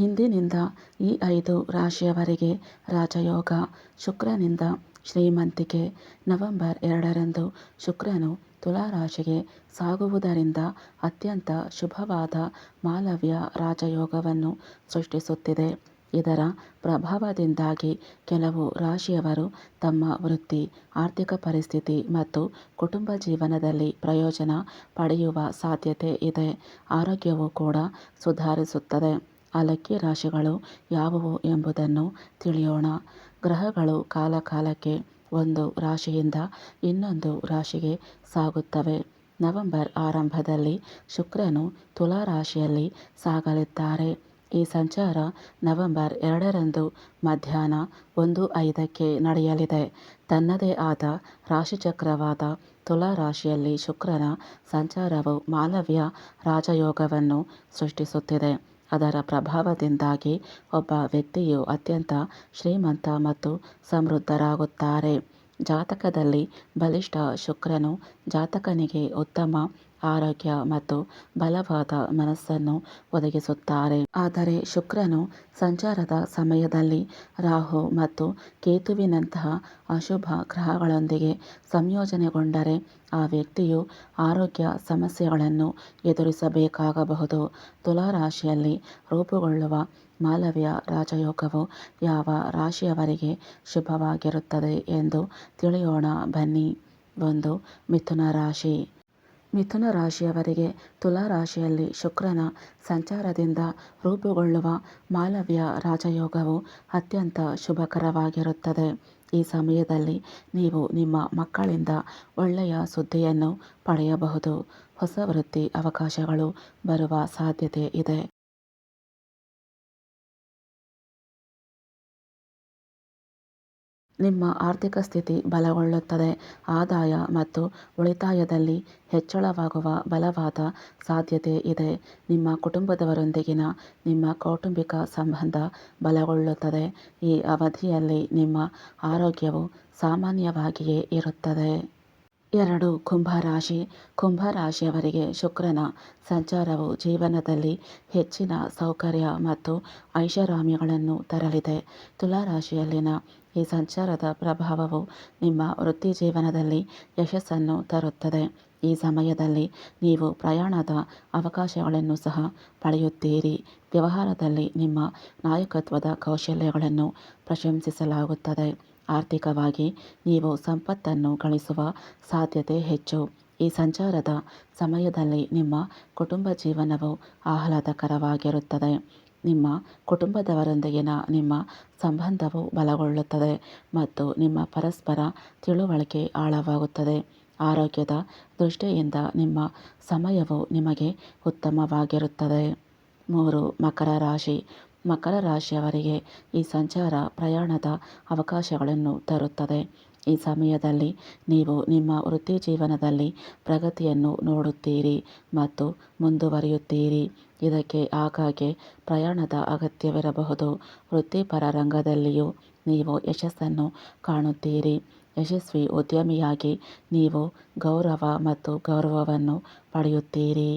ಇಂದಿನಿಂದ ಈ ಐದು ರಾಶಿಯವರಿಗೆ ರಾಜಯೋಗ ಶುಕ್ರನಿಂದ ಶ್ರೀಮಂತಿಕೆ, ನವೆಂಬರ್ ಎರಡರಂದು ಶುಕ್ರನು ತುಲಾ ರಾಶಿಗೆ ಸಾಗುವುದರಿಂದ ಅತ್ಯಂತ ಶುಭವಾದ ಮಾಲವ್ಯ ರಾಜಯೋಗವನ್ನು ಸೃಷ್ಟಿಸುತ್ತಿದೆ. ಇದರ ಪ್ರಭಾವದಿಂದಾಗಿ ಕೆಲವು ರಾಶಿಯವರು ತಮ್ಮ ವೃತ್ತಿ, ಆರ್ಥಿಕ ಪರಿಸ್ಥಿತಿ ಮತ್ತು ಕುಟುಂಬ ಜೀವನದಲ್ಲಿ ಪ್ರಯೋಜನ ಪಡೆಯುವ ಸಾಧ್ಯತೆ ಇದೆ. ಆರೋಗ್ಯವು ಕೂಡ ಸುಧಾರಿಸುತ್ತದೆ. ಅಲಕ್ಕಿ ರಾಶಿಗಳು ಯಾವುವು ಎಂಬುದನ್ನು ತಿಳಿಯೋಣ. ಗ್ರಹಗಳು ಕಾಲಕಾಲಕ್ಕೆ ಒಂದು ರಾಶಿಯಿಂದ ಇನ್ನೊಂದು ರಾಶಿಗೆ ಸಾಗುತ್ತವೆ. ನವೆಂಬರ್ ಆರಂಭದಲ್ಲಿ ಶುಕ್ರನು ತುಲಾ ರಾಶಿಯಲ್ಲಿ ಸಾಗಲಿದ್ದಾರೆ. ಈ ಸಂಚಾರ ನವೆಂಬರ್ ಎರಡರಂದು ಮಧ್ಯಾಹ್ನ ಒಂದು ಐದಕ್ಕೆ ನಡೆಯಲಿದೆ. ತನ್ನದೇ ಆದ ರಾಶಿಚಕ್ರವಾದ ತುಲಾ ರಾಶಿಯಲ್ಲಿ ಶುಕ್ರನ ಸಂಚಾರವು ಮಾಲವ್ಯ ರಾಜಯೋಗವನ್ನು ಸೃಷ್ಟಿಸುತ್ತಿದೆ. ಅದರ ಪ್ರಭಾವದಿಂದಾಗಿ ಒಬ್ಬ ವ್ಯಕ್ತಿಯು ಅತ್ಯಂತ ಶ್ರೀಮಂತ ಮತ್ತು ಸಮೃದ್ಧರಾಗುತ್ತಾರೆ. ಜಾತಕದಲ್ಲಿ ಬಲಿಷ್ಠ ಶುಕ್ರನು ಜಾತಕನಿಗೆ ಉತ್ತಮ ಆರೋಗ್ಯ ಮತ್ತು ಬಲವಾದ ಮನಸ್ಸನ್ನು ಒದಗಿಸುತ್ತಾರೆ. ಆದರೆ ಶುಕ್ರನು ಸಂಚಾರದ ಸಮಯದಲ್ಲಿ ರಾಹು ಮತ್ತು ಕೇತುವಿನಂತಹ ಅಶುಭ ಗ್ರಹಗಳೊಂದಿಗೆ ಸಂಯೋಜನೆಗೊಂಡರೆ ಆ ವ್ಯಕ್ತಿಯು ಆರೋಗ್ಯ ಸಮಸ್ಯೆಗಳನ್ನು ಎದುರಿಸಬೇಕಾಗಬಹುದು. ತುಲಾ ರಾಶಿಯಲ್ಲಿ ರೂಪುಗೊಳ್ಳುವ ಮಾಲವ್ಯ ರಾಜಯೋಗವು ಯಾವ ರಾಶಿಯವರಿಗೆ ಶುಭವಾಗಿರುತ್ತದೆ ಎಂದು ತಿಳಿಯೋಣ ಬನ್ನಿ. ಒಂದು ಮಿಥುನ ರಾಶಿ. ಮಿಥುನ ರಾಶಿಯವರಿಗೆ ತುಲಾ ರಾಶಿಯಲ್ಲಿ ಶುಕ್ರನ ಸಂಚಾರದಿಂದ ರೂಪುಗೊಳ್ಳುವ ಮಾಲವ್ಯ ರಾಜಯೋಗವು ಅತ್ಯಂತ ಶುಭಕರವಾಗಿರುತ್ತದೆ. ಈ ಸಮಯದಲ್ಲಿ ನೀವು ನಿಮ್ಮ ಮಕ್ಕಳಿಂದ ಒಳ್ಳೆಯ ಸುದ್ದಿಯನ್ನು ಪಡೆಯಬಹುದು. ಹೊಸ ವೃತ್ತಿ ಅವಕಾಶಗಳು ಬರುವ ಸಾಧ್ಯತೆ ಇದೆ. ನಿಮ್ಮ ಆರ್ಥಿಕ ಸ್ಥಿತಿ ಬಲಗೊಳ್ಳುತ್ತದೆ. ಆದಾಯ ಮತ್ತು ಉಳಿತಾಯದಲ್ಲಿ ಹೆಚ್ಚಳವಾಗುವ ಬಲವಾದ ಸಾಧ್ಯತೆ ಇದೆ. ನಿಮ್ಮ ಕುಟುಂಬದವರೊಂದಿಗಿನ ನಿಮ್ಮ ಕೌಟುಂಬಿಕ ಸಂಬಂಧ ಬಲಗೊಳ್ಳುತ್ತದೆ. ಈ ಅವಧಿಯಲ್ಲಿ ನಿಮ್ಮ ಆರೋಗ್ಯವು ಸಾಮಾನ್ಯವಾಗಿಯೇ ಇರುತ್ತದೆ. ಎರಡು, ಕುಂಭರಾಶಿ. ಕುಂಭರಾಶಿಯವರಿಗೆ ಶುಕ್ರನ ಸಂಚಾರವು ಜೀವನದಲ್ಲಿ ಹೆಚ್ಚಿನ ಸೌಕರ್ಯ ಮತ್ತು ಐಷಾರಾಮಿಗಳನ್ನು ತರಲಿದೆ. ತುಲಾ ರಾಶಿಯಲ್ಲಿನ ಈ ಸಂಚಾರದ ಪ್ರಭಾವವು ನಿಮ್ಮ ವೃತ್ತಿ ಜೀವನದಲ್ಲಿ ಯಶಸ್ಸನ್ನು ತರುತ್ತದೆ. ಈ ಸಮಯದಲ್ಲಿ ನೀವು ಪ್ರಯಾಣದ ಅವಕಾಶಗಳನ್ನು ಸಹ ಪಡೆಯುತ್ತೀರಿ. ವ್ಯವಹಾರದಲ್ಲಿ ನಿಮ್ಮ ನಾಯಕತ್ವದ ಕೌಶಲ್ಯಗಳನ್ನು ಪ್ರಶಂಸಿಸಲಾಗುತ್ತದೆ. ಆರ್ಥಿಕವಾಗಿ ನೀವು ಸಂಪತ್ತನ್ನು ಗಳಿಸುವ ಸಾಧ್ಯತೆ ಹೆಚ್ಚು. ಈ ಸಂಚಾರದ ಸಮಯದಲ್ಲಿ ನಿಮ್ಮ ಕುಟುಂಬ ಜೀವನವು ಆಹ್ಲಾದಕರವಾಗಿರುತ್ತದೆ. ನಿಮ್ಮ ಕುಟುಂಬದವರೊಂದಿಗಿನ ನಿಮ್ಮ ಸಂಬಂಧವು ಬಲಗೊಳ್ಳುತ್ತದೆ ಮತ್ತು ನಿಮ್ಮ ಪರಸ್ಪರ ತಿಳುವಳಿಕೆ ಆಳವಾಗುತ್ತದೆ. ಆರೋಗ್ಯದ ದೃಷ್ಟಿಯಿಂದ ನಿಮ್ಮ ಸಮಯವು ನಿಮಗೆ ಉತ್ತಮವಾಗಿರುತ್ತದೆ. ಮೂರು, ಮಕರ ರಾಶಿ. ಮಕರ ರಾಶಿಯವರಿಗೆ ಈ ಸಂಚಾರ ಪ್ರಯಾಣದ ಅವಕಾಶಗಳನ್ನು ತರುತ್ತದೆ. ಈ ಸಮಯದಲ್ಲಿ ನೀವು ನಿಮ್ಮ ವೃತ್ತಿ ಜೀವನದಲ್ಲಿ ಪ್ರಗತಿಯನ್ನು ನೋಡುತ್ತೀರಿ ಮತ್ತು ಮುಂದುವರಿಯುತ್ತೀರಿ. ಇದಕ್ಕೆ ಆಗಾಗ್ಗೆ ಪ್ರಯಾಣದ ಅಗತ್ಯವಿರಬಹುದು. ವೃತ್ತಿಪರ ರಂಗದಲ್ಲಿಯೂ ನೀವು ಯಶಸ್ಸನ್ನು ಕಾಣುತ್ತೀರಿ. ಯಶಸ್ವಿ ಉದ್ಯಮಿಯಾಗಿ ನೀವು ಗೌರವ ಮತ್ತು ಗೌರವವನ್ನು ಪಡೆಯುತ್ತೀರಿ.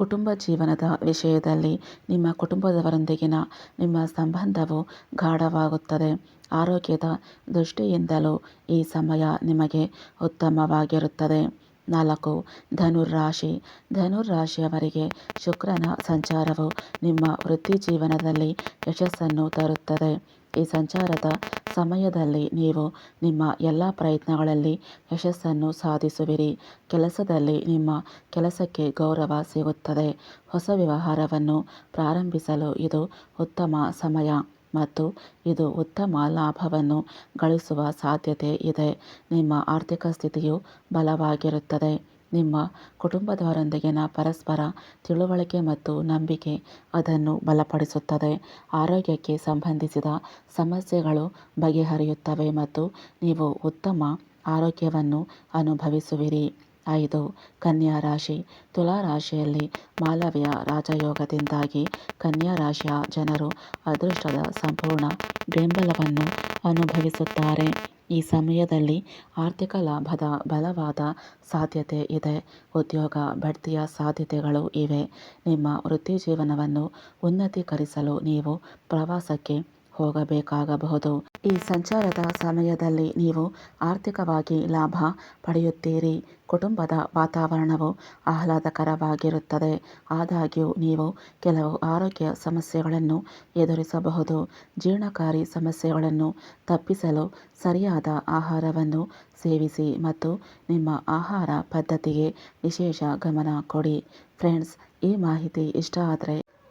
ಕುಟುಂಬ ಜೀವನದ ವಿಷಯದಲ್ಲಿ ನಿಮ್ಮ ಕುಟುಂಬದವರೊಂದಿಗಿನ ನಿಮ್ಮ ಸಂಬಂಧವು ಗಾಢವಾಗುತ್ತದೆ. ಆರೋಗ್ಯದ ದೃಷ್ಟಿಯಿಂದಲೂ ಈ ಸಮಯ ನಿಮಗೆ ಉತ್ತಮವಾಗಿರುತ್ತದೆ. ನಾಲ್ಕು ಧನುರಾಶಿ ಧನುರಾಶಿಯವರಿಗೆ ಶುಕ್ರನ ಸಂಚಾರವು ನಿಮ್ಮ ವೃತ್ತಿ ಜೀವನದಲ್ಲಿ ಯಶಸ್ಸನ್ನು ತರುತ್ತದೆ. ಈ ಸಂಚಾರದ ಸಮಯದಲ್ಲಿ ನೀವು ನಿಮ್ಮ ಎಲ್ಲ ಪ್ರಯತ್ನಗಳಲ್ಲಿ ಯಶಸ್ಸನ್ನು ಸಾಧಿಸುವಿರಿ. ಕೆಲಸದಲ್ಲಿ ನಿಮ್ಮ ಕೆಲಸಕ್ಕೆ ಗೌರವ ಸಿಗುತ್ತದೆ. ಹೊಸ ವ್ಯವಹಾರವನ್ನು ಪ್ರಾರಂಭಿಸಲು ಇದು ಉತ್ತಮ ಸಮಯ ಮತ್ತು ಇದು ಉತ್ತಮ ಲಾಭವನ್ನು ಗಳಿಸುವ ಸಾಧ್ಯತೆ ಇದೆ. ನಿಮ್ಮ ಆರ್ಥಿಕ ಸ್ಥಿತಿಯು ಬಲವಾಗಿರುತ್ತದೆ. ನಿಮ್ಮ ಕುಟುಂಬದವರೊಂದಿಗಿನ ಪರಸ್ಪರ ತಿಳುವಳಿಕೆ ಮತ್ತು ನಂಬಿಕೆ ಅದನ್ನು ಬಲಪಡಿಸುತ್ತದೆ. ಆರೋಗ್ಯಕ್ಕೆ ಸಂಬಂಧಿಸಿದ ಸಮಸ್ಯೆಗಳು ಬಗೆಹರಿಯುತ್ತವೆ ಮತ್ತು ನೀವು ಉತ್ತಮ ಆರೋಗ್ಯವನ್ನು ಅನುಭವಿಸುವಿರಿ. ಐದು, ಕನ್ಯಾ ರಾಶಿ. ತುಲಾ ರಾಶಿಯಲ್ಲಿ ಮಾಲವ್ಯ ರಾಜಯೋಗದಿಂದಾಗಿ ಕನ್ಯಾ ರಾಶಿಯ ಜನರು ಅದೃಷ್ಟದ ಸಂಪೂರ್ಣ ಬೆಂಬಲವನ್ನು ಅನುಭವಿಸುತ್ತಾರೆ. ಈ ಸಮಯದಲ್ಲಿ ಆರ್ಥಿಕ ಲಾಭದ ಬಲವಾದ ಸಾಧ್ಯತೆ ಇದೆ. ಉದ್ಯೋಗ ಬಡ್ತಿಯ ಸಾಧ್ಯತೆಗಳು ಇವೆ. ನಿಮ್ಮ ವೃತ್ತಿ ಜೀವನವನ್ನು ಉನ್ನತೀಕರಿಸಲು ನೀವು ಪ್ರವಾಸಕ್ಕೆ ಹೋಗಬೇಕಾಗಬಹುದು. ಈ ಸಂಚಾರದ ಸಮಯದಲ್ಲಿ ನೀವು ಆರ್ಥಿಕವಾಗಿ ಲಾಭ ಪಡೆಯುತ್ತೀರಿ. ಕುಟುಂಬದ ವಾತಾವರಣವು ಆಹ್ಲಾದಕರವಾಗಿರುತ್ತದೆ. ಆದಾಗ್ಯೂ, ನೀವು ಕೆಲವು ಆರೋಗ್ಯ ಸಮಸ್ಯೆಗಳನ್ನು ಎದುರಿಸಬಹುದು. ಜೀರ್ಣಕಾರಿ ಸಮಸ್ಯೆಗಳನ್ನು ತಪ್ಪಿಸಲು ಸರಿಯಾದ ಆಹಾರವನ್ನು ಸೇವಿಸಿ ಮತ್ತು ನಿಮ್ಮ ಆಹಾರ ಪದ್ಧತಿಗೆ ವಿಶೇಷ ಗಮನ ಕೊಡಿ. ಫ್ರೆಂಡ್ಸ್, ಈ ಮಾಹಿತಿ ಇಷ್ಟ ಆದರೆ